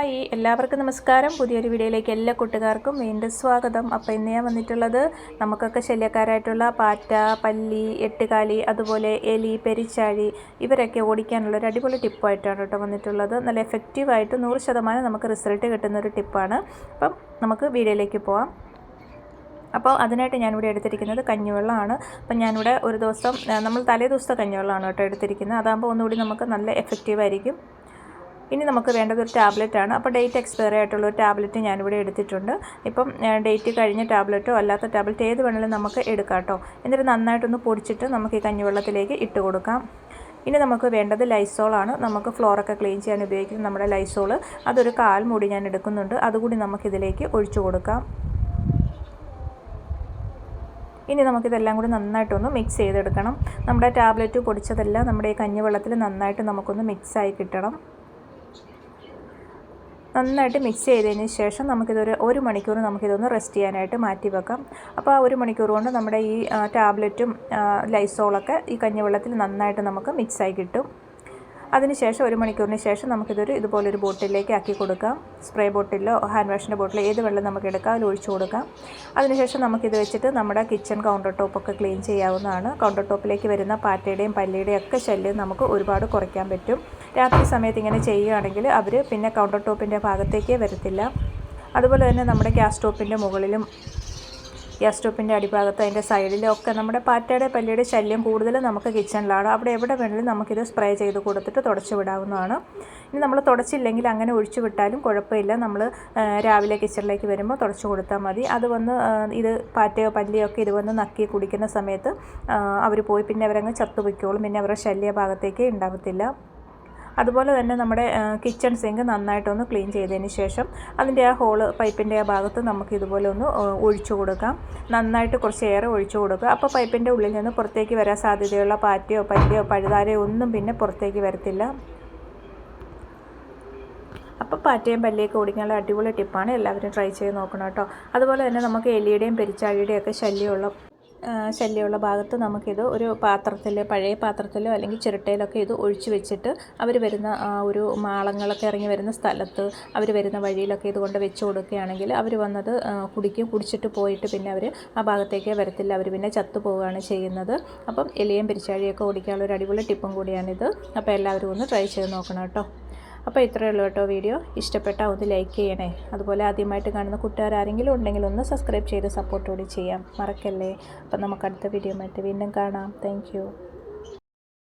Hi. എല്ലാവർക്കും നമസ്കാരം. പുതിയൊരു വീഡിയോയിലേക്ക് എല്ലാ കൂട്ടുകാർക്കും വീണ്ടും സ്വാഗതം. അപ്പോൾ ഇന്ന് ഞാൻ വന്നിട്ടുള്ളത് നമുക്കൊക്കെ ശല്യക്കാരായിട്ടുള്ള പാറ്റ പല്ലി എട്ടുകാലി അതുപോലെ എലി പെരിച്ചാഴി ഇവരൊക്കെ ഓടിക്കാനുള്ള ഒരു അടിപൊളി ടിപ്പായിട്ടാണ് കേട്ടോ വന്നിട്ടുള്ളത്. നല്ല എഫക്റ്റീവായിട്ട് നൂറ് ശതമാനം നമുക്ക് റിസൾട്ട് കിട്ടുന്ന ഒരു ടിപ്പാണ്. അപ്പം നമുക്ക് വീഡിയോയിലേക്ക് പോവാം. അപ്പോൾ അതിനായിട്ട് ഞാനിവിടെ എടുത്തിരിക്കുന്നത് കഞ്ഞിവെള്ളമാണ്. അപ്പം ഞാനിവിടെ ഒരു ദിവസം നമ്മൾ തലേ ദിവസത്തെ കഞ്ഞിവെള്ളമാണ് കേട്ടോ എടുത്തിരിക്കുന്നത്. അതാകുമ്പോൾ ഒന്നുകൂടി നമുക്ക് നല്ല എഫക്റ്റീവായിരിക്കും ഇനി നമുക്ക് വേണ്ടത് ഒരു ടാബ്ലറ്റ് ആണ്. അപ്പോൾ ഡേറ്റ് എക്സ്പയർ ആയിട്ടുള്ള ഒരു ടാബ്ലറ്റ് ഞാനിവിടെ എടുത്തിട്ടുണ്ട്. ഇപ്പം ഡേറ്റ് കഴിഞ്ഞ ടാബ്ലറ്റോ അല്ലാത്ത ടാബ്ലറ്റ് ഏത് വേണമെങ്കിലും നമുക്ക് എടുക്കാം കേട്ടോ എന്നിട്ട് നന്നായിട്ടൊന്ന് പൊടിച്ചിട്ട് നമുക്ക് ഈ കഞ്ഞിവെള്ളത്തിലേക്ക് ഇട്ട് കൊടുക്കാം. ഇനി നമുക്ക് വേണ്ടത് ലൈസോളാണ് നമുക്ക് ഫ്ലോറൊക്കെ ക്ലീൻ ചെയ്യാൻ ഉപയോഗിക്കുന്ന നമ്മുടെ ലൈസോൾ അതൊരു കാൽ മൂടി ഞാൻ എടുക്കുന്നുണ്ട്. അതുകൂടി നമുക്കിതിലേക്ക് ഒഴിച്ചു കൊടുക്കാം. ഇനി നമുക്കിതെല്ലാം കൂടി നന്നായിട്ടൊന്ന് മിക്സ് ചെയ്തെടുക്കണം. നമ്മുടെ ടാബ്ലറ്റ് പൊടിച്ചതെല്ലാം നമ്മുടെ ഈ കഞ്ഞിവെള്ളത്തിൽ നന്നായിട്ട് നമുക്കൊന്ന് മിക്സായി കിട്ടണം. നന്നായിട്ട് മിക്സ് ചെയ്തതിന് ശേഷം നമുക്കിതൊരു ഒരു മണിക്കൂർ നമുക്കിതൊന്ന് റെസ്റ്റ് ചെയ്യാനായിട്ട് മാറ്റി വെക്കാം. അപ്പോൾ ആ ഒരു മണിക്കൂർ കൊണ്ട് നമ്മുടെ ഈ ടാബ്ലറ്റും ലൈസോളൊക്കെ ഈ കഞ്ഞിവെള്ളത്തിൽ നന്നായിട്ട് നമുക്ക് മിക്സായി കിട്ടും. അതിനുശേഷം ഒരു മണിക്കൂറിന് ശേഷം നമുക്കിതൊരു ഇതുപോലൊരു ബോട്ടിലേക്ക് ആക്കി കൊടുക്കാം. സ്പ്രേ ബോട്ടിലോ ഹാൻഡ് വാഷിന്റെ ബോട്ടിലോ ഏത് വെള്ളം നമുക്ക് എടുക്കാം അതിൽ ഒഴിച്ചു കൊടുക്കാം. അതിനുശേഷം നമുക്കിത് വെച്ചിട്ട് നമ്മുടെ കിച്ചൺ കൗണ്ടർ ടോപ്പൊക്കെ ക്ലീൻ ചെയ്യാവുന്നതാണ്. കൗണ്ടർ ടോപ്പിലേക്ക് വരുന്ന പാറ്റയുടെയും പല്ലിയുടെയും ഒക്കെ ശല്യം നമുക്ക് ഒരുപാട് കുറയ്ക്കാൻ പറ്റും. രാത്രി സമയത്ത് ഇങ്ങനെ ചെയ്യുകയാണെങ്കിൽ അവർ പിന്നെ കൗണ്ടർ ടോപ്പിന്റെ ഭാഗത്തേക്കേ വരത്തില്ല. അതുപോലെ തന്നെ നമ്മുടെ ഗ്യാസ് സ്റ്റോപ്പിന്റെ മുകളിലും ഗ്യാസ് സ്റ്റോപ്പിന്റെ അടിഭാഗത്ത് അതിന്റെ സൈഡിലും ഒക്കെ നമ്മുടെ പാറ്റയുടെ പല്ലിയുടെ ശല്യം കൂടുതലും നമുക്ക് കിച്ചണിലാണ്. അവിടെ എവിടെ വേണമെങ്കിലും നമുക്കിത് സ്പ്രേ ചെയ്ത് കൊടുത്തിട്ട് തുടച്ച് വിടാവുന്നതാണ്. ഇനി നമ്മൾ തുടച്ചില്ലെങ്കിൽ അങ്ങനെ ഒഴിച്ചു വിട്ടാലും കുഴപ്പമില്ല. നമ്മൾ രാവിലെ കിച്ചണിലേക്ക് വരുമ്പോൾ തുടച്ചു കൊടുത്താൽ മതി. അത് വന്ന് ഇത് പാറ്റയോ പല്ലിയോ ഒക്കെ ഇത് വന്ന് നക്കി കുടിക്കുന്ന സമയത്ത് അവർ പോയി പിന്നെ അവരങ്ങ് ചത്തുപൊയ്ക്കോളും പിന്നെ അവരുടെ ശല്യ ഭാഗത്തേക്ക് ഉണ്ടാകത്തില്ല അതുപോലെ തന്നെ നമ്മുടെ കിച്ചൺ സിങ്ക് നന്നായിട്ടൊന്ന് ക്ലീൻ ചെയ്തതിന് ശേഷം അതിന്റെ ആ ഹോൾ പൈപ്പിന്റെ ആ ഭാഗത്ത് നമുക്ക് ഇതുപോലെ ഒന്ന് ഒഴിച്ചു കൊടുക്കാം. നന്നായിട്ട് കുറച്ച് ഏറെ ഒഴിച്ചു കൊടുക്കുക. അപ്പോൾ പൈപ്പിന്റെ ഉള്ളിൽ നിന്ന് പുറത്തേക്ക് വരാൻ സാധ്യതയുള്ള പാറ്റയോ പല്ലിയോ പഴുതാരയോ ഒന്നും പിന്നെ പുറത്തേക്ക് വരത്തില്ല. അപ്പോൾ പാറ്റയും പല്ലിയൊക്കെ ഓടിക്കാനുള്ള അടിപൊളി ടിപ്പാണ് എല്ലാവരും ട്രൈ ചെയ്ത് നോക്കണം കേട്ടോ. അതുപോലെ തന്നെ നമുക്ക് എലിയുടെയും പെരിച്ചാഴിയുടെയും ഒക്കെ ശല്യമുള്ള ശല്യമുള്ള ഭാഗത്ത് നമുക്കിത് ഒരു പാത്രത്തിൽ പഴയ പാത്രത്തിലോ അല്ലെങ്കിൽ ചിരട്ടയിലൊക്കെ ഇത് ഒഴിച്ചു വെച്ചിട്ട് അവർ വരുന്ന ഒരു മാളങ്ങളൊക്കെ ഇറങ്ങി വരുന്ന സ്ഥലത്ത് അവർ വരുന്ന വഴിയിലൊക്കെ ഇതുകൊണ്ട് വെച്ച് കൊടുക്കുകയാണെങ്കിൽ അവർ വന്നത് കുടിക്കും. കുടിച്ചിട്ട് പോയിട്ട് പിന്നെ അവർ ആ ഭാഗത്തേക്ക് വരത്തില്ല. അവർ പിന്നെ ചത്തു പോവുകയാണ് ചെയ്യുന്നത്. അപ്പം എലിയും പെരിച്ചാഴിയൊക്കെ ഓടിക്കാനുള്ള ഒരു അടിപൊളി ടിപ്പും കൂടിയാണിത്. അപ്പോൾ എല്ലാവരും ഒന്ന് ട്രൈ ചെയ്ത് നോക്കണം കേട്ടോ. അപ്പോൾ ഇത്രയേ ഉള്ളൂ കേട്ടോ വീഡിയോ. ഇഷ്ടപ്പെട്ടാൽ ഒന്ന് ലൈക്ക് ചെയ്യണേ. അതുപോലെ ആദ്യമായിട്ട് കാണുന്ന കൂട്ടുകാർ ആരെങ്കിലും ഉണ്ടെങ്കിൽ ഒന്ന് സബ്സ്ക്രൈബ് ചെയ്ത് സപ്പോർട്ടോടെ ചെയ്യാം. മറക്കല്ലേ? അപ്പം നമുക്ക് അടുത്ത വീഡിയോ വീണ്ടും കാണാം. താങ്ക്